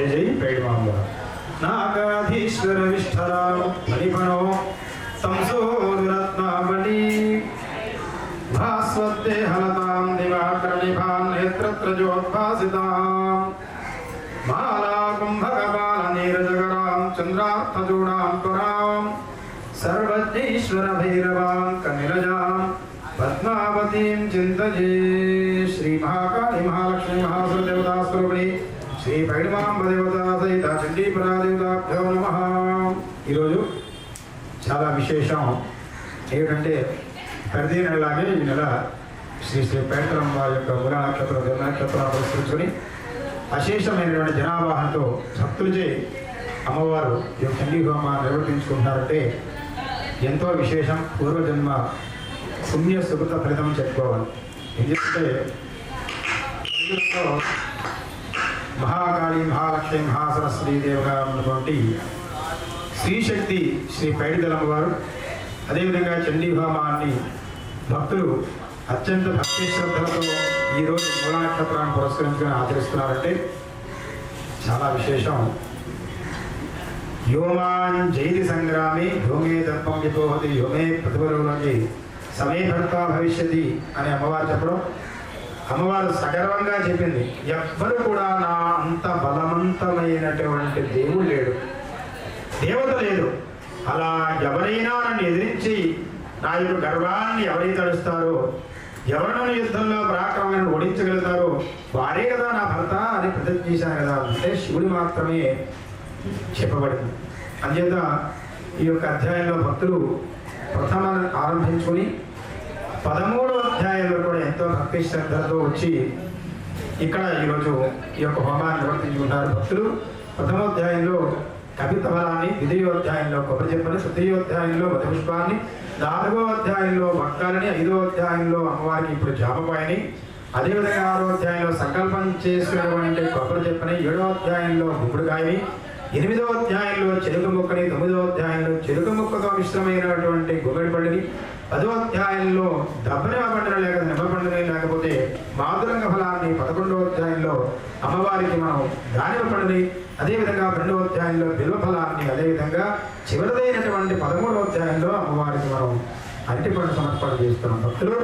जय जय पेडवांग नागाधीश्वर विष्ठरा मणिभणो संसोदरत्नामणि भास्वते हलतां, दिवाकरणिभां, नेत्रत्रजोद्भासितां। मालाकुम्भकपालनीरजगरां चन्द्रार्थचूडां त्वरां। सर्वज्ञेश्वरभैरवां कनिरजां, पद्मावतीं चिन्तये श्रीमहाकाली महालक्ष्मी महासुरदेवतास्वरूपिणी శ్రీ మహాకాళి దేవత సహిత చండీపరాదేవతాభ్యో నమ. ఈరోజు చాలా విశేషం. ఏమిటంటే ప్రతి నెలలాగే ఈ నెల శ్రీ శ్రీ పేటరమ్మ యొక్క మూల నక్షత్ర జన్మ నక్షత్రాలు పురస్కరించుకొని అశేషమైనటువంటి జనావాహంతో భక్తులచే అమ్మవారు ఈ చండీ హోమ నిర్వర్తించుకుంటారంటే ఎంతో విశేషం. పూర్వజన్మ పుణ్య సుకృత ఫలితం చెప్పుకోవాలి. ఎందుకంటే మహాకాళి మహాలక్ష్మి మహాసరస్వతి దేవగా ఉన్నటువంటి శ్రీశక్తి శ్రీ పైడిదలమ్మ వారు అదేవిధంగా చండీభామాన్ని భక్తులు అత్యంత భక్తి శ్రద్ధలతో ఈరోజు మూలనక్షత్రాన్ని పురస్కరించుకొని ఆచరిస్తున్నారంటే చాలా విశేషం. యోమాన్ జైతి సంగ్రామే యోమే దర్పం విపోహతి యోమే ప్రతిఫలంలోకి సమయ భర్త భవిష్యతి అని అమ్మవారు చెప్పడం అమ్మవారు సగర్వంగా చెప్పింది ఎవ్వరు కూడా నా అంత బలవంతమైనటువంటి దేవుడు లేడు. దేవత లేదు. అలా ఎవరైనా నన్ను ఎదిరించి నా యొక్క గర్వాన్ని ఎవరైతే తడుస్తారో ఎవరినైనా యుద్ధంలో పరాక్రమమైన ఓడించగలుగుతారో వారే కదా నా భర్త అని ప్రతిజ్ఞ చేశాను కదా అంటే శివుడు మాత్రమే చెప్పబడింది. అంచేత ఈ యొక్క అధ్యాయంలో భక్తులు ప్రథమ ఆరంభించుకుని పదమూడవ అధ్యాయంలో కూడా ఎంతో భక్తి శ్రద్ధతో వచ్చి ఇక్కడ ఈరోజు ఈ యొక్క హోమాన్ని నిర్వర్తించుకుంటారు భక్తులు. ప్రథమోధ్యాయంలో కవిత ఫలాన్ని ద్వితీయోధ్యాయంలో కొబ్బరి చెప్పని తృతీయోధ్యాయంలో మధుపుష్పాన్ని నాలుగో అధ్యాయంలో భక్తాలని ఐదో అధ్యాయంలో అమ్మవారికి ఇప్పుడు జామపాయని అదేవిధంగా ఆరో అధ్యాయంలో సంకల్పం చేసుకున్నటువంటి కొబ్బరి చెప్పని ఏడో అధ్యాయంలో గుమ్మడికాయని ఎనిమిదో అధ్యాయంలో చెరుకు ముక్కని తొమ్మిదో అధ్యాయంలో చెరుకు ముక్కతో మిశ్రమైనటువంటి గుమ్మడి పండుని పదో అధ్యాయంలో దబ్బనిమ పండుగ లేక నిమ్మ పండుగ లేకపోతే మాధురంగ ఫలాన్ని పదకొండవ అధ్యాయంలో అమ్మవారికి మనం దానిమ పండుని అదేవిధంగా రెండవ అధ్యాయంలో బిల్వ ఫలాన్ని అదేవిధంగా చివరిదైనటువంటి పదమూడవ అధ్యాయంలో అమ్మవారికి మనం అరటి పండు సమర్పణ చేస్తున్నాం. భక్తులు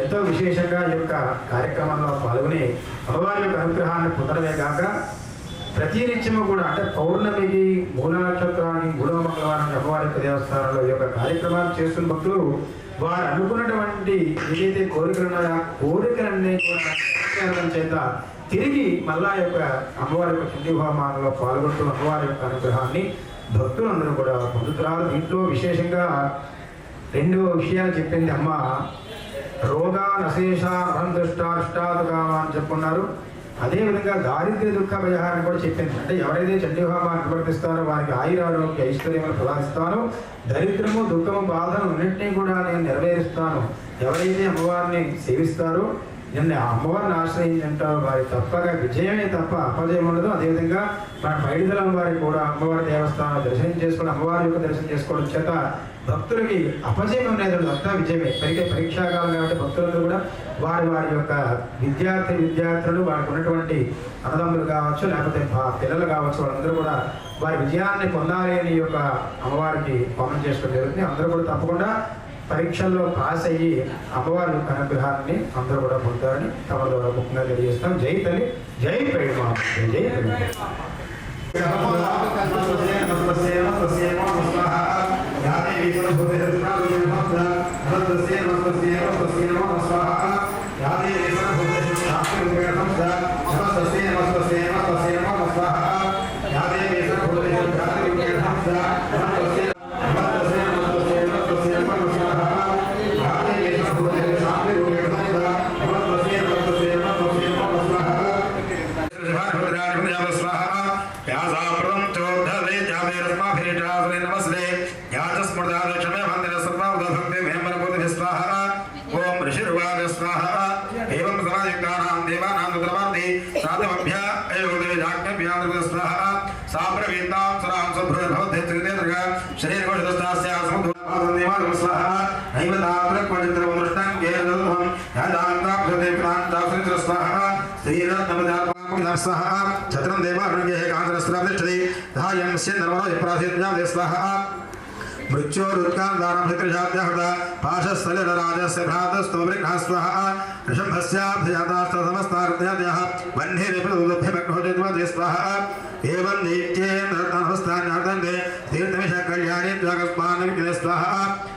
ఎంతో విశేషంగా ఈ యొక్క కార్యక్రమంలో పాల్గొని అమ్మవారి యొక్క అనుగ్రహాన్ని పొందడమే కాక ప్రతి నిత్యము కూడా అంటే పౌర్ణమికి మూల నక్షత్రానికి మూడవ మంగళవారం అమ్మవారి యొక్క దేవస్థానంలో ఈ యొక్క కార్యక్రమాలు చేస్తున్న భక్తులు వారు అనుకున్నటువంటి ఏదైతే కోరికలు ఉన్నాయో ఆ కోరికలన్నీ కూడా చేత తిరిగి మళ్ళా యొక్క అమ్మవారి యొక్క చుండి పాల్గొంటూ అమ్మవారి యొక్క అనుగ్రహాన్ని భక్తులందరూ కూడా పొందుతున్నారు. దీంట్లో విశేషంగా రెండు విషయాలు చెప్పింది అమ్మ. రోగా నశేష దృష్టాష్టాదుగా అని చెప్పున్నారు. అదేవిధంగా దారిద్ర్య దుఃఖ పరిహారం కూడా చెప్పింది అంటే ఎవరైతే చండీహోమాన్ని నిర్వర్తిస్తారో వారికి ఆయురారోగ్య ఐశ్వర్యములు ప్రదానిస్తాను దరిద్రము దుఃఖము బాధను అన్నింటినీ కూడా నేను నెరవేరుస్తాను. ఎవరైతే అమ్మవారిని సేవిస్తారో నిన్న అమ్మవారిని ఆశ్రయించారో వారి తప్పక విజయమే తప్ప అపజయం ఉండదు. అదేవిధంగా మన పైడిదలం వారికి కూడా అమ్మవారి దేవస్థానం దర్శనం చేసుకోవడం అమ్మవారి యొక్క దర్శనం చేసుకోవడం చేత భక్తులకి అపజయం అనేది అంతా విజయమే. పైగా పరీక్షాకాలం కాబట్టి భక్తులందరూ కూడా వారి వారి యొక్క విద్యార్థి విద్యార్థులు వారికి ఉన్నటువంటి అన్నదమ్ములు కావచ్చు లేకపోతే పిల్లలు కావచ్చు వాళ్ళందరూ కూడా వారి విజయాన్ని పొందాలి అని యొక్క అమ్మవారికి పవనం చేసుకోవడం జరుగుతుంది. అందరూ కూడా తప్పకుండా పరీక్షల్లో పాస్ అయ్యి అమ్మవారి అనుగ్రహాన్ని అందరూ కూడా పొందుతారని తమ ద్వారా ముఖ్యంగా తెలియజేస్తాం జై తల్లి జై ప్రేమ జై ప్రేమ. दैवतात्रपवित्रवदृष्टं केरदल्भं यदान्ताभ्यते पितान्तासुत्रस्वाहा श्रीरत्नपदात्मापनस्सः छत्रं देवारुण्यः कान्तरस्त्राधिष्ठति धायं स्यन्दर्वरो विप्रासिद्यां स्वाहा मृत्योरुत्कान्दारं हृतृषाद्यहृता पाशस्थलिरराजस्य भ्रातस्त्वमृघास्वः ऋषभस्याभ्यजातास्तसमस्तार्दयः वह्निरिपुलभ्यमग्नोदित्वदे स्वाहा एवं नीत्येन्द्रतनहस्तान्यर्दन्ते तीर्थमिष कल्याणी त्वागस्मान् स्वाहा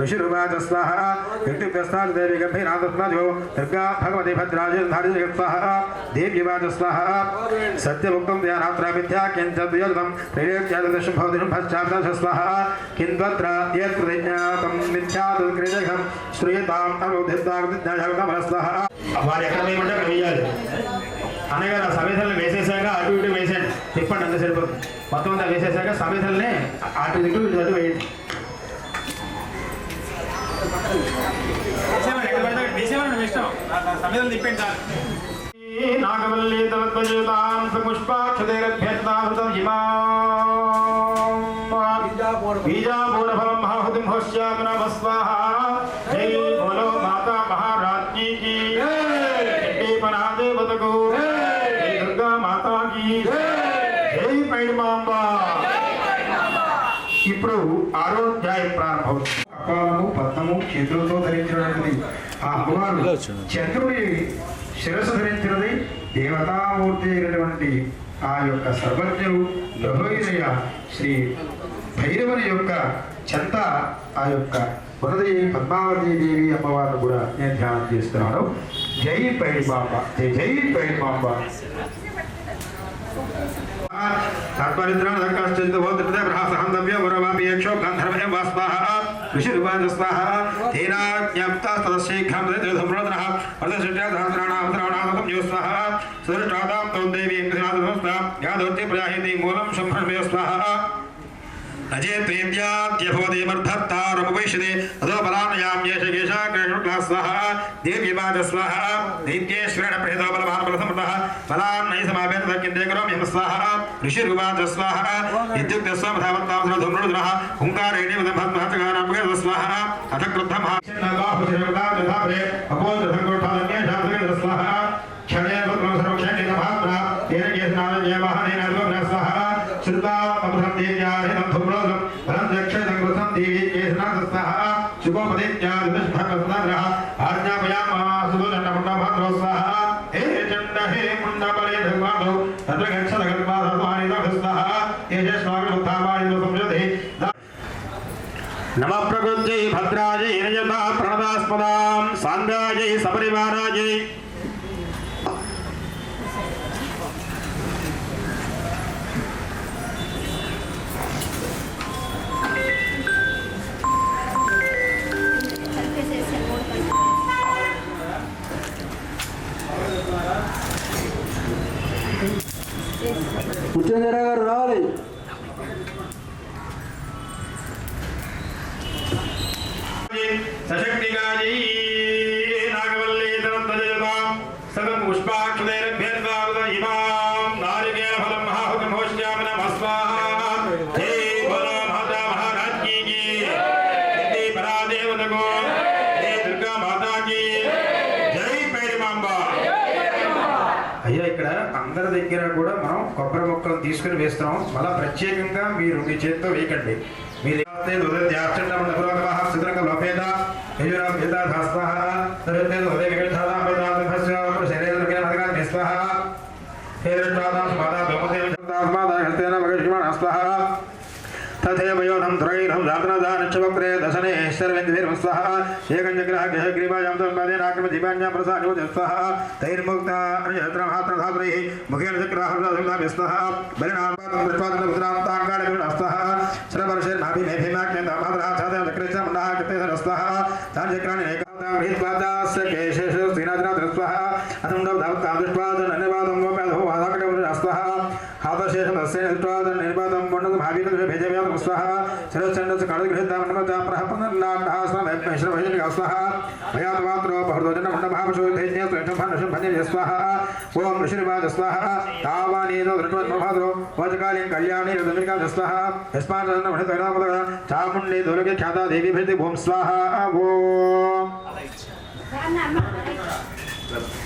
ऋषिरुवाच स्वः इत्युक्तस्तात् देवी गम्भीरान्तस्मजो दुर्गा भगवती भद्राजे धारिजगत् स्वः देव्यवाच स्वः सत्यमुक्तं ध्यानात्र मिथ्या किञ्चद्विजगतं त्रैलोक्यादशं भवति शुभश्चादश स्वः किन्वत्र यत् प्रतिज्ञातं मिथ्यादुत्कृजघं श्रूयताम् अनुदिद्धाग्निज्ञायगतमनस्वः వారు ఎక్కడ వేయమంటే అక్కడ వేయాలి అనగా నా సమిధల్ని వేసేసాక అటు ఇటు వేసేయండి తిప్పండి అంత సరిపోతుంది మొత్తం అంతా వేసేసాక సమిధల్ని అటు ఇటు ఇటు అటు వేయండి చాలు నాగవల్లీ తలధ్వజతాం సపుష్పాక్షతైరభ్యర్థామృతం బీజాపూరఫలం మహాహుతిం హోష్యామి వస్వాహా స్వాహ జై బోలో మాతా మహారాజ్ఞీ కీ జై పనా దేవతకు జై దుర్గా మాతా కీ జై పైడిమాంబ ఇప్పుడు ఆరోగ్యాయ ప్రారంభం కపాలము పద్మము చేతులతో ధరించినటువంటిది ఆ అమ్మవారు చంద్రుడి శిరస్సు ధరించినది దేవతామూర్తి అయినటువంటి ఆ యొక్క సర్వజ్ఞుడు గ్రహోదయ శ్రీ భైరవుని యొక్క చెంత ఆ యొక్క ఉన్నది పద్మావతి దేవి అమ్మవారిని కూడా నేను ధ్యానం చేస్తున్నాను. జై పైడిమాంబ జై జై పైడిమాంబ తత్పరిత్రాణ ధర్కాశ్చంద భోత్రితే ప్రహాసహంతవ్య వరవాపి ऋषिर्वाजस्वः तेनाज्ञप्तस्तदशीघ्रं संरोधनः अर्धसृष्ट्याधातुराणावतराणावतं योस्वः सुदृष्टादां तौ देवीं कृष्णादं यादौत्य प्रयाहिति मूलं सम्भ्रमेस्वः అజేతేవ్యాభోదేమర్థత్తారముపైషదే అదో బలానుయాం ఏష ఏషా కృష్ణ స్వహ దేవ్యవాద స్వహ దైత్యేశ్వరేణ ప్రహితో బలభారబలసమృత బలాన్ నై సమావేత దక్కిందే కరోమి హం స్వాహ ఋషిర్వాద స్వాహ ఇత్యుక్త స్వమధావత్తామృధునృధునః హుంకారేణి మదభద్మహతగానాంబుగే స్వాహ అథ క్రుద్ధం అపోధ సంకృష్టాలన్యే శాస్త్రగణ స్వాహ నిత్యాదిష్ఠగస్నగ ఆజ్ఞాపయామాసునమభద్రోస్సహ ఏ చండ హే ముండబలే భగవాను తత్ర గచ్చత గర్భాధర్మానిదభస్సహ ప్రణదాస్పదాం సాంద్రాజై సపరివారాజై పుచ్చంజర గారు రావాలి సశక్తిగాయై నాగవల్లీ తరత్వజయతాం సగం పుష్పాక్షుదైరభ్యర్వారుద ఇమాం తీసుకుని వేస్తున్నాం. మళ్ళా ప్రత్యేకంగా మీరు మీ చేతితో వేయకండి. మీ తథైవ यश्चरविन्दभिर्वस्तः एकञ्चग्रहग्रहग्रीवायां तन्मदेनाक्रमजीवान्यां प्रसादोजस्तः तैर्मुक्ता अनुजत्रमात्रधातुरैः मुखेन चक्राहृदाभिस्तः बलिनात्मत्वादनपुत्रां ताङ्गालभिस्तः श्रवर्षेर्माभिमेभिमाक्यन्तामात्रः छात्रचक्रेच्छा मुण्डाः कृते सरस्तः तान् चक्राणि एकतां गृहीत्वा दास्यके భావీన భేజవ్యాధం స్వహ శిరశ్చండ కళ గృహీతామన్నమత ప్రహపన్నాశ్ర భజన స్వహ. భయాత్ మాత్రో బహుదోజన మండ భావశోధైన్య స్వేషం భనుషం భజన స్వహ. ఓం ఋషిర్వాద స్వహ. తావానీదో దృఢోద్భాద్రో వాచకాలీం కళ్యాణి రుద్రికా స్వహ. యస్మాన్ మణితైనామద చాముండి దుర్గే ఖ్యాత దేవి భృతి ఓం స్వాహ. ఓం. మీ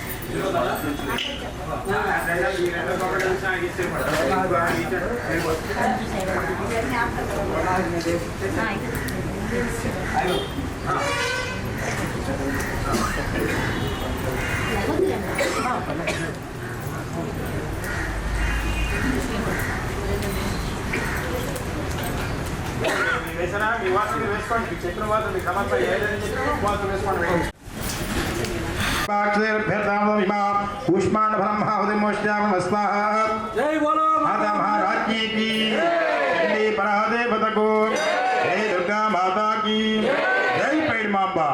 వేసిన మీ వాసన మీరు వేసుకోండి మీ చెప్పిన వాసన మీ సమస్య ఏదైనా చెప్పినా వాసన వేసుకోండి पुष्पाक्षरभ्यतामिमा पुष्पान ब्रह्मावधिमोष्याम स्वाहा। जय बोलो माता महाराज की चंडी परादेव तको जय। दुर्गा माता की। जय। पेड़ मांबा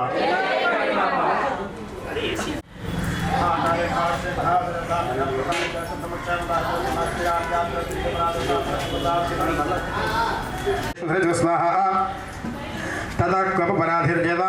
तदा कप पराधिर्जेदा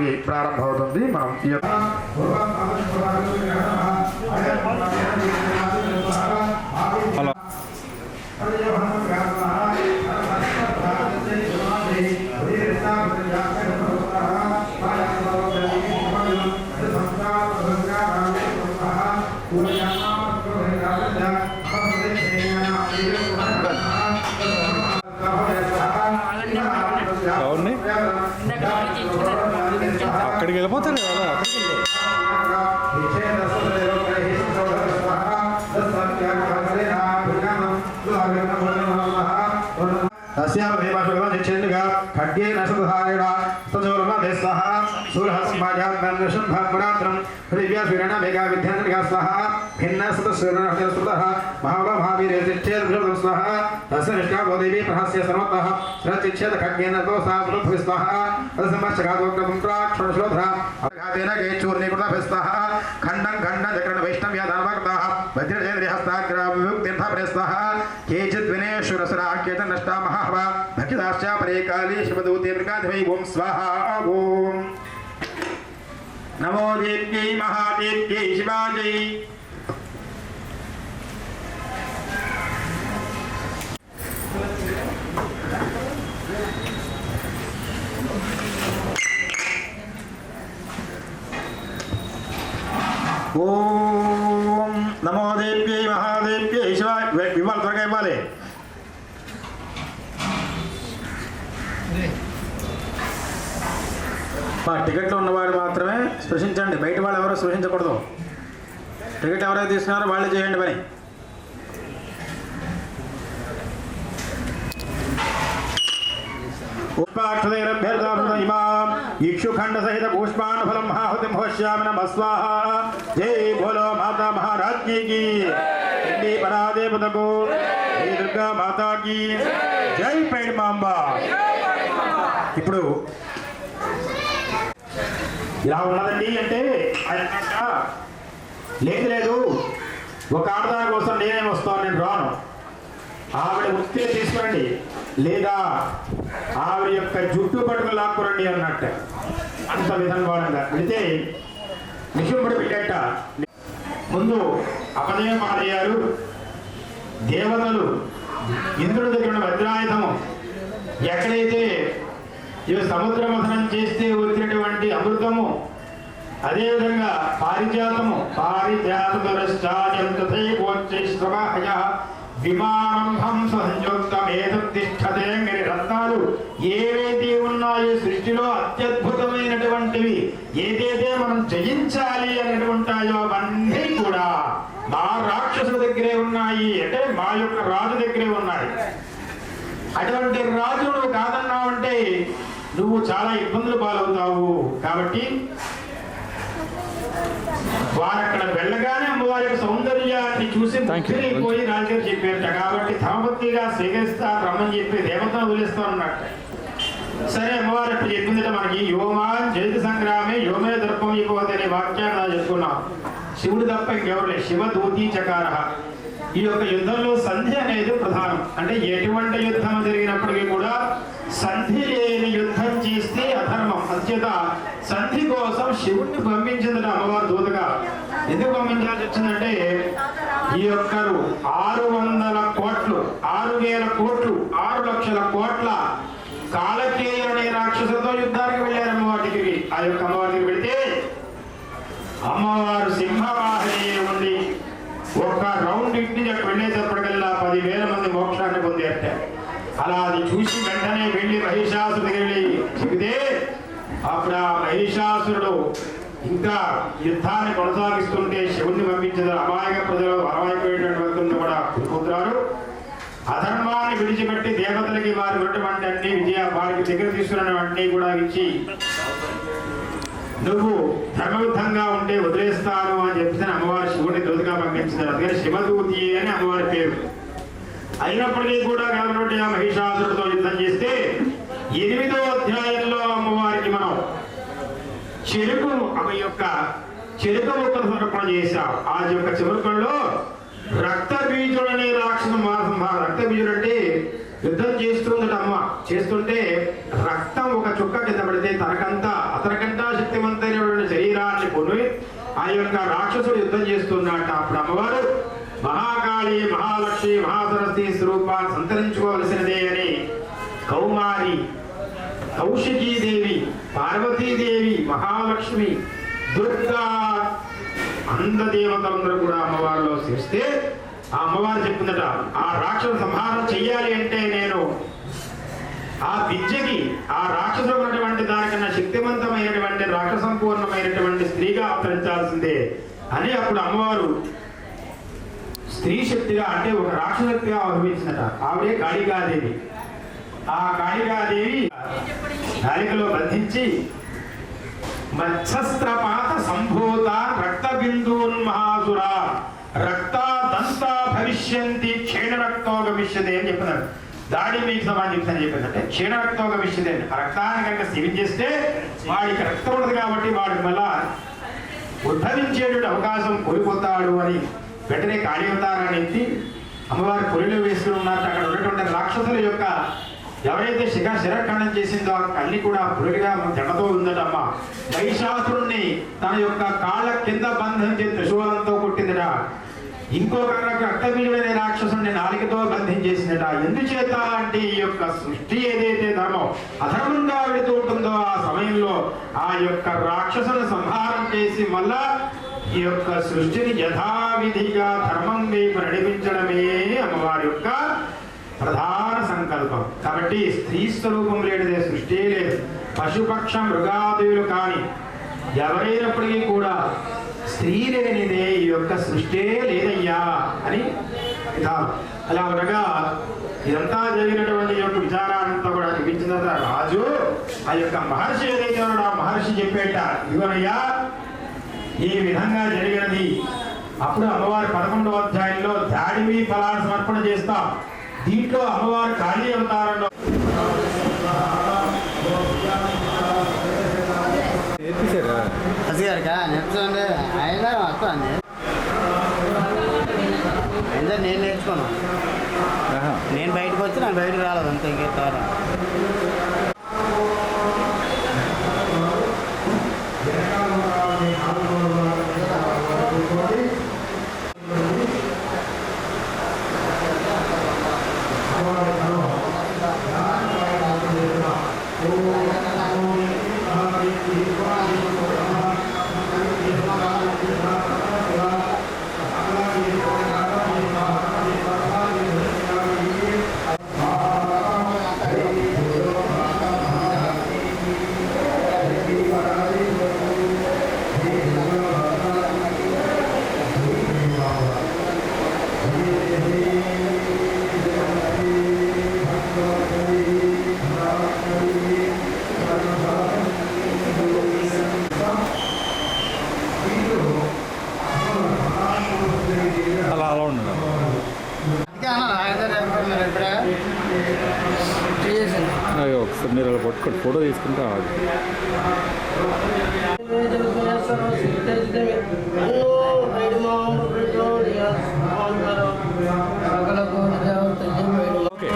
మనకి ప్రారంభమవుతుంది. మనం ఈ యొక్క హలో. दशन्भाग्मरात्रं पृथिव्या भेगा मेघा विद्यान्तरिका स्वाहा भिन्ना सुत सूर्यनः सुतः महावा महावीरेतिच्छेदभृतं स्वाहा दशन तस्य बोधे भी प्रहस्य सर्वतः रचिच्छेद खड्गेन हा भृभुः स्वाहा रिहस्ता ग्राम विभुक स्वाहा प्रेस्ता हा यदानवक्ताः वज्रजयहस्ताग्रामविमुक्तिर्थप्रस्थः केचित् केतन नष्टा नष्टामः भक्तिदाश्च परे काले शिवदूते मृगाधिवै ओं स्वाहा, ओम्। మృగాధిపై ఓం స్వాహా ఓం నమో దేవ్యై మహాదేవ్యై శివాజై ఓం నమో దేవ్యై మహాదేవ్యై మా టికెట్లు ఉన్నవాడు మాత్రమే స్పృశించండి. బయట వాళ్ళు ఎవరు స్పృశించకూడదు. టికెట్ ఎవరైతే తీసుకున్నారో వాళ్ళే చేయండి పని. ఇక్షుఖండ సహిత పుష్పాన్ ఫలం జై బోలో మాతా పరాదేవతకు దుర్గా జై పైడి మాంబ ఇప్పుడు ఇలా ఉన్నదండి అంటే ఆయన లేదు లేదు. ఒక ఆడదాని కోసం నేనే వస్తాను నేను రాను. ఆవిడ వస్తే తీసుకురండి. లేదా ఆవిడ యొక్క జుట్టు పట్టుకుని లాక్కురండి అన్నట్ట. అంత విధంగా అయితే నిశుంభుడు బిడ్డట ముందు అపదయం మారయ్యారు దేవతలు ఇంద్రుడి దగ్గర ఉన్న వజ్రాయుధము ఎక్కడైతే ఇవి సముద్ర మథనం చేస్తే వచ్చినటువంటి అమృతము. అదేవిధంగా పారిజాతము. పారిజాతరశ్చాయంతైకోచ్చైశ్రవాహయ విమానం సంయుక్తమేతతిష్టతే మీరు రత్నాలు. ఏవైతే ఉన్నాయో సృష్టిలో అత్యద్భుతమైనటువంటివి ఏదైతే మనం జయించాలి అనేటువంటాయో అవన్నీ కూడా మా రాక్షసుల దగ్గరే ఉన్నాయి. అంటే మా యొక్క రాజు దగ్గరే ఉన్నాయి. అటువంటి రాజు నువ్వు కాదన్నావంటే నువ్వు చాలా ఇబ్బందులు పాలవుతావు కాబట్టి వారు అక్కడ వెళ్ళగానే అమ్మవారి యొక్క సౌందర్యాన్ని చూసి. ముగ్గురైపోయి రాజుగారు చెప్పారట. కాబట్టి ధర్మపత్నిగా స్వీకరిస్తా రమ్మని చెప్పి దేవతను వదిలేస్తానన్నట్ట సరే అమ్మవారు ఇప్పుడు చెప్పిందట మనకి యోమా జైత సంగ్రామే యోమే దర్పం అనే వాక్యాన్ని చెప్పుకున్నాం. శివుడు తప్ప ఇంకెవరు లేదు శివ దూతి చకార ఈ యొక్క యుద్ధంలో సంధి అనేది ప్రధానం. అంటే ఎటువంటి యుద్ధం జరిగినప్పటికీ కూడా సంధి లేని యుద్ధం చేస్తే అధర్మం. అంచేత సంధి కోసం శివుణ్ణి పంపించింది అమ్మవారు దూతగా. ఎందుకు పంపించాల్సి వచ్చిందంటే ఈ యొక్కరు ఆరు వందల కోట్లు ఆరు వేల కోట్లు ఆరు లక్షల కోట్ల కాలకేయ అనే రాక్షసులతో యుద్ధానికి వెళ్ళారు అమ్మవారికి ఆ యొక్క అమ్మవారికి వెళితే అమ్మవారు సింహవాహిని ఉండి ఒక రౌండ్ ఇంటి అక్కడ వెళ్ళేటప్పటికల్లా పదివేల మంది మోక్షాన్ని పొందేట అలా అది చూసి వెంటనే వెళ్ళి మహిషాసురు వెళ్ళి చెబితే అప్పుడు ఆ మహిషాసురుడు ఇంకా యుద్ధాన్ని కొనసాగిస్తుంటే శివుణ్ణి పంపించిన అమాయక ప్రజలు అమాయకమైనటువంటి వ్యక్తులను కూడా కూతురారు అధర్మాన్ని విడిచిపెట్టి దేవతలకి వారి ఉన్నటువంటి అన్ని విజయ వారికి దగ్గర తీసుకున్నవన్నీ కూడా ఇచ్చి నువ్వు ధర్మయుద్ధంగా ఉంటే వదిలేస్తాను అని చెప్పేసి అమ్మవారి శివుడిని దూతగా పంపించారు అందుకని శివదూతి అని అమ్మవారి పేరు. అయినప్పటికీ కూడా కాబట్టి ఆ మహిషాసురుడితో యుద్ధం చేస్తే ఎనిమిదో అధ్యాయంలో అమ్మవారికి మనం చెరుకు ఆమె యొక్క చెరుకు ముక్కలు సమర్పణ చేశాం. ఆ యొక్క చెరుకంలో రక్త బీజుడనే రాక్షస మాసం రక్త బీజుడు అంటే యుద్ధం చేస్తుందట అమ్మ. చేస్తుంటే రక్తం ఒక చుక్క కింద పడితే తనకంతా అతనికంతా శక్తివంతమైనటువంటి శరీరాన్ని పొని ఆ యొక్క రాక్షసుడు యుద్ధం చేస్తున్నట్ట అప్పుడు అమ్మవారు మహాకాళి మహాలక్ష్మి మహాసరస్వతి స్వరూపాన్ని సంతరించుకోవలసినదే అని కౌమారి కౌశికీదేవి పార్వతీదేవి మహాలక్ష్మి దుర్గా అందదేవతలందరూ కూడా అమ్మవారిలో చేస్తే ఆ అమ్మవారు చెప్పిందట ఆ రాక్షస సంహారం చెయ్యాలి అంటే నేను ఆ విద్యకి ఆ రాక్షసు ఉన్నటువంటి దానికన్నా శక్తివంతమైనటువంటి రాక్షసంపూర్ణమైనటువంటి స్త్రీగా అవతరించాల్సిందే అని అప్పుడు అమ్మవారు స్త్రీ శక్తిగా అంటే ఒక రాక్షసక్తిగా అవతరించిందట ఆవిడే కాళికాదేవి. ఆ కాళికాదేవి నాలికలో బంధించి మత్స్రపాత సంభూత రక్త బిందూన్మహాసుర రక్త దంత భవిష్యంతి క్షీణ రక్తో గమిష్యతే అని చెప్పినారు. దాడి మీకు సమాజం చెప్తాను చెప్పిందంటే క్షీణ రక్తో గమిష్యతే ఆ రక్తాన్ని కనుక సేవించేస్తే వాడికి రక్తం ఉండదు కాబట్టి వాడికి మళ్ళా ఉద్భవించేటువంటి అవకాశం కోల్పోతాడు అని వెంటనే కాళీవతారాన్ని ఎత్తి అమ్మవారి పొరిలో వేసుకుని ఉన్నారు. అక్కడ ఉన్నటువంటి రాక్షసుల యొక్క ఎవరైతే శిఖ శిరఖండం చేసిందో ఆ కళ్ళి కూడా పురుడిగా జడతో ఉందటమ్మ. మహిషాసురుణ్ణి తన యొక్క కాళ్ళ కింద బంధించి త్రిశూలంతో కొట్టిందట. ఇంకొక రక్తబీజమైన రాక్షసుని నాలికతో బంధించేసిందట ఎందుచేత అంటే ఈ యొక్క సృష్టి ఏదైతే ధర్మం అధర్మంగా వెళుతూ ఉంటుందో ఆ సమయంలో ఆ యొక్క రాక్షసుని సంహారం చేసి మళ్ళా ఈ యొక్క సృష్టిని యథావిధిగా ధర్మం వైపు నడిపించడమే అమ్మవారి యొక్క ప్రధాన సంకల్పం. కాబట్టి స్త్రీ స్వరూపం లేనిదే సృష్టి లేదు. పశుపక్ష మృగాదులు కానీ ఎవరైనప్పటికీ కూడా స్త్రీ లేనిదే ఈ యొక్క సృష్టే లేదయ్యా అని విధానం అలా ఉండగా ఇదంతా జరిగినటువంటి యొక్క విచారాన్నంతా కూడా చూపించిన రాజు ఆ యొక్క మహర్షి ఏదైతే ఉన్నాడో ఆ మహర్షి చెప్పేట ఇవనయ్యా ఈ విధంగా జరిగినది. అప్పుడు అమ్మవారి పదకొండవ అధ్యాయంలో దాడివి ఫలాల సమర్పణ చేస్తాం. దీంట్లో అమ్మవారు కాళీ అవతారంలో నేను నేర్చుకోను. ఆహా. నేను బయటకు వచ్చి నాకు బయటకు రాలేదు అంతే ఇంకెత్తారు ఒకసారి మీరు అలా పట్టుకొని ఫోటో తీసుకుంటే ఆగు. ఓకే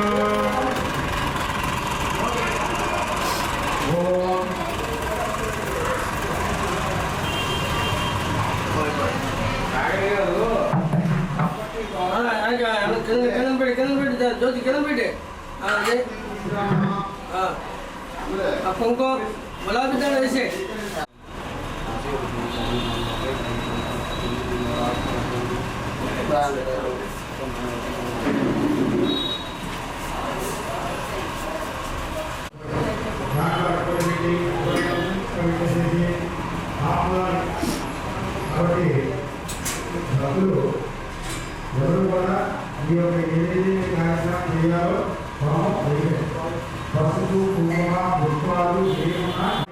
కింద పెట్టి కింద పెట్టి జ్యోతి కింద పెట్టి అదే ఆ కుంకుమ గులాబీ దాని వేసే కాబట్టి భక్తులు ఎవరు కూడా ఈ యొక్క ఏదైతే కార్యక్రమం చేయాలో మనం చేయాలి. పసుపు కుంకుమ పుష్పాలు చేసుకోవాలి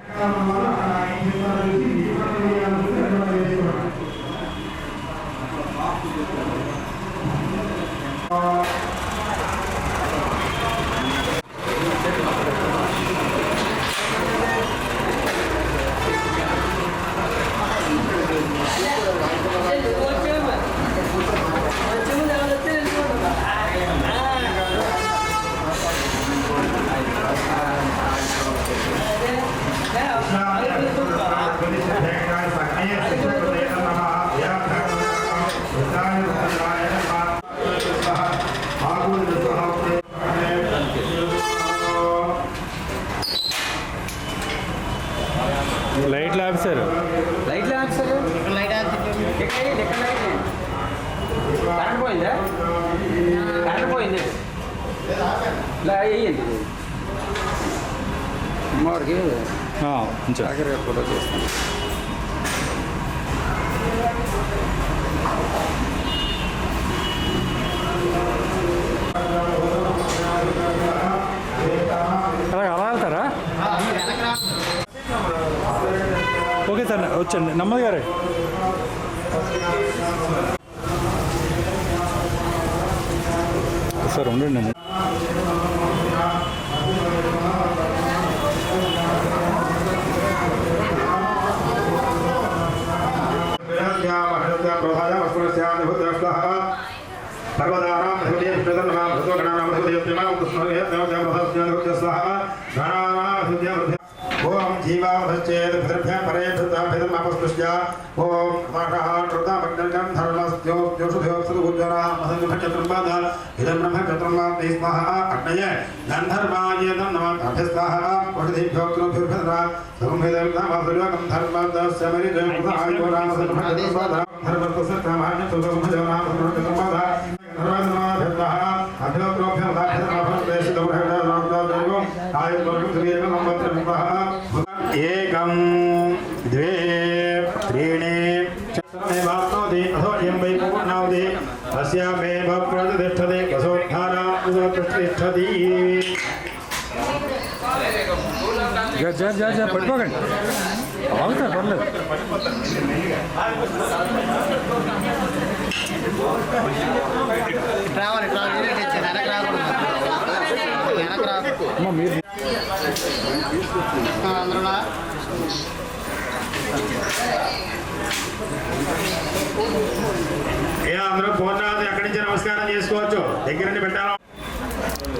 కార్యక్రమం వల్ల అక్కడ ఆయన చేతులు చూసి ఈ పని చేయాలనుకుంటే అది మనం చేసుకోవాలి. లైట్లు ఆఫీసర్ లైట్లు ఆఫీసర్ లైట్ ఆఫ్ కరెంట్ పోయిందా కరెంట్ పోయింది ఇలా వేయండి అమ్మవారికి కొంచెం జాగ్రత్త ఫోటో చేస్తాను అలా అలా వెళ్తారా ఓకే సార్ వచ్చండి. నమ్మది గారే. సార్ ఉండండి. चतुर्पद हिरब्रह्म चतुर्माते स्वाहा। अग्नय गन्धर्वाय नमः अभ्यस्वाहा वषधेभ्यो कृभ्योभ्यः सर्वमेदं धर्मदस्य मरिदेव आयुराम सर्वमेदं धर्मस्य कामान्य सर्वमेदं नाम सर्वमेदं జా జా జా పట్టుకోకండి. ఆగుతారు పర్లేదు. రావాలి రావాలి. తెచ్చాను వెనక రాకూడదు. వెనక రాకూడదు అమ్మ మీరు అందరూ ఏ అందరూ పూర్ణావతి అక్కడి నుంచి నమస్కారం చేసుకోవచ్చు? దగ్గర పెట్టాలి? Thank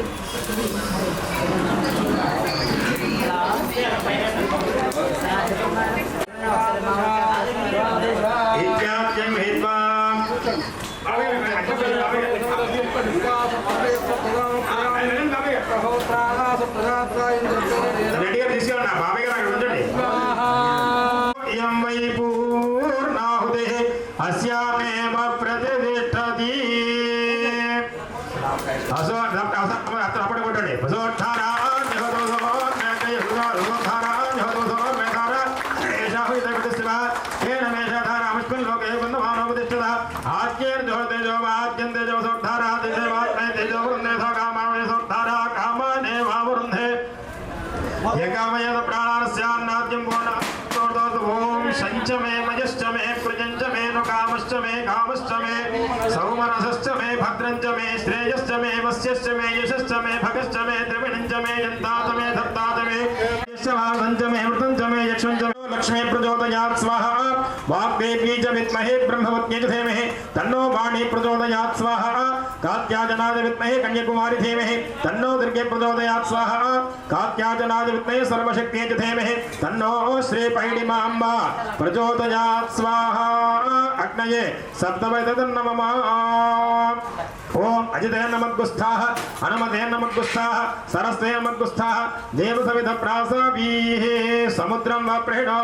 you. యకామయేన ప్రాణానస్యాన్నాద్యం ఓం శంచ మే మయశ్చ మే కృజంచ మేను కామశ్చ మే కామశ్చ మే సౌమనసశ్చ మే భద్రంచ మే శ్రేయశ్చ మే వశ్యశ్చ మే యశశ్చ మే భగశ్చ మే ద్రవిణంచ మే యంతాత మే ధత్తాత మే యశ్చ लक्ष्मी प्रचोदयात्, स्वाहा। वाग्देवी च विद्महे, ब्रह्मवत्यै च तन्नो वाणी प्रचोदयात्, स्वाहा। कात्याजनाय विद्महे, कन्याकुमारी धीमहि। तन्नो दुर्गे प्रचोदयात्, स्वाहा। कात्याजनाय विद्महे, सर्वशक्त्यै च धीमहि। तन्नो श्री पैडिमाम्बा प्रचोदयात्, स्वाहा। अग्नये सप्तवैतन्नमः ओम अजिते नमद्गुस्थाः, हनुमते नमद्गुस्थाः सरस्ते नमद्गुस्थाः देवसविध प्रासावीः समुद्रं वा प्रेणो